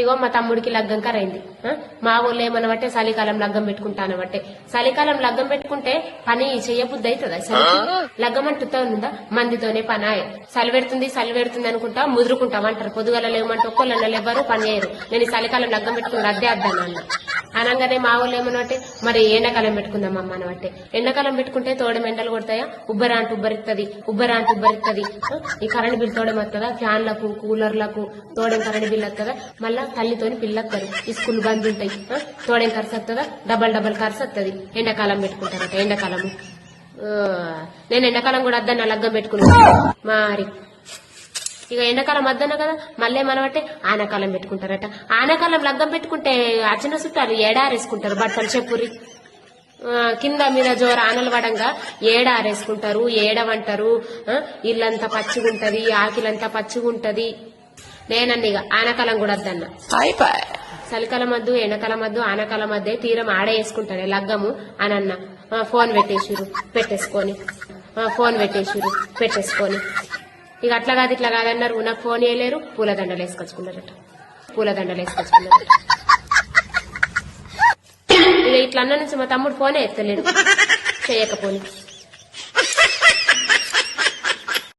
ఇగో మా తమ్ముడికి లగ్గం కరైంది? మా ఊళ్ళో ఏమన్నా బట్టే చలికాలం లగ్గం పెట్టుకుంటాను బట్టే చలికాలం లగ్గం పెట్టుకుంటే పని చెయ్యబుద్ధి అవుతుందా లగ్గం అంటుతా ఉందా? మందితోనే పని ఆయ చలి పెడుతుంది చలి పెడుతుంది అనుకుంటా ముదురుకుంటాం అంటారు. పొద్దుగల లేవమంటే ఒక్కళ్ళన్న లేవరు పని చేయరు. నేను చలికాలం లగ్గం పెట్టుకుని అద్దే అద్దాను అన్న. అనగానే మా వాళ్ళు ఏమన్నట్టే మరి ఎండాకాలం పెట్టుకుందాం అమ్మ అనబట్టే ఎండాకాలం పెట్టుకుంటే తోడ మెండలు కొడతాయా? ఉబ్బరా అంటే ఉబ్బరిస్తుంది ఉబ్బరా అంటే ఉబ్బరిస్తుంది ఈ కరెంట్ బిల్ తోడం వస్తుందా ఫ్యాన్లకు కూలర్లకు తోడెం కరెంట్ బిల్ వస్తుందా మళ్ళా తల్లితోని పిల్లస్తారు ఈ స్కూల్ బంద్ ఉంటాయి తోడెం ఖర్చు వస్తుందా డబల్ డబల్ ఖర్చు వస్తుంది ఎండాకాలం పెట్టుకుంటారట ఎండాకాలము. ఆ, నేను ఎండాకాలం కూడా వద్దన్న లగ్గం పెట్టుకున్నాను. మరి ఇక ఎండాకాలం వద్దన్న కదా మళ్ళీ మనం అంటే ఆనకాలం పెట్టుకుంటారట. ఆనకాలం లగ్గం పెట్టుకుంటే అచ్చిన చుట్టాలు ఏడారేసుకుంటారు బట్టలు చెప్పురి. కింద మీద జోర ఆనలు పడంగా ఏడారేసుకుంటారు ఏడవంటారు ఇల్లంతా పచ్చిగుంటది ఆకిలంతా పచ్చిగుంటది. నేనన్న ఇక ఆనకాలం కూడా వద్దన్న. చలికాలం వద్దు ఎండాకాలం వద్దు ఆనకాలం వద్దే తీరం ఆడే వేసుకుంటారు లగ్గము అని అన్న ఫోన్ పెట్టేసిరు పెట్టేసుకొని. ఫోన్ పెట్టేసిరు పెట్టేసుకొని. ఇక అట్లా కాదు ఇట్లా కాదన్నారు. నాకు ఫోన్ చేయలేరు. పూలదండలు వేసుకొచ్చుకున్నారట. పూలదండలు వేసుకొచ్చుకున్నారట. ఇక ఇట్లా అన్న నుంచి మా తమ్ముడు ఫోనే ఎత్తలేడు. చేయకపోలేదు